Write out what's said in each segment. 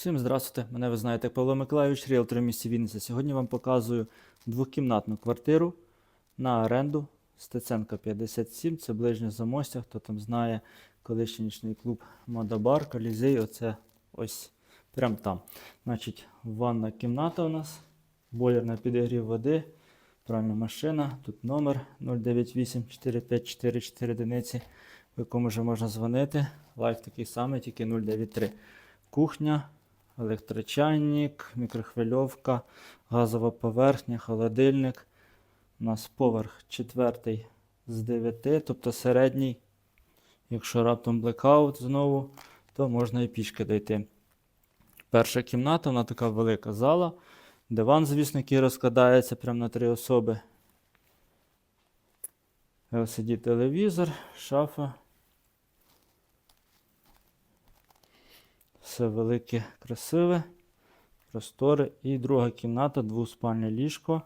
Всім здравствуйте, мене ви знаєте Павло Миколайович, ріелтор в місті Вінниця. Сьогодні вам показую двокімнатну квартиру на оренду Стеценка 57, це ближнє замостя, хто там знає, колишній нічний клуб Модабар, Колізей, оце ось прям там. Значить, ванна кімната у нас, бойлер на підігрів води, пральна машина, тут номер 098 454 одиниці, в якому вже можна дзвонити. Лайф такий самий, тільки 093. Кухня, електрочайник, мікрохвильовка, газова поверхня, холодильник. У нас поверх четвертий з 9, тобто середній. Якщо раптом блекаут знову, то можна і пішки дойти. Перша кімната, вона така велика зала. Диван, звісно, який розкладається прямо на три особи. LCD телевізор, шафа. Все велике, красиве, просторе. І друга кімната, двоспальне ліжко,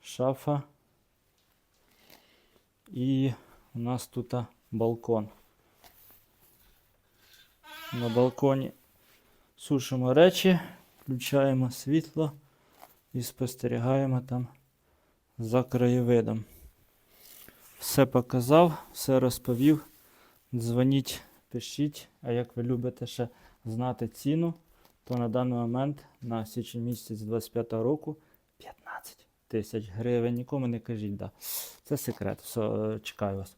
шафа. І у нас тут балкон. На балконі сушимо речі, включаємо світло і спостерігаємо там за краєвидом. Все показав, все розповів. Дзвоніть, пишіть, а як ви любите ще знати ціну, то на даний момент на січень місяць 25 року 15 тисяч гривень. Нікому не кажіть, да. Це секрет. Все, е, чекаю вас.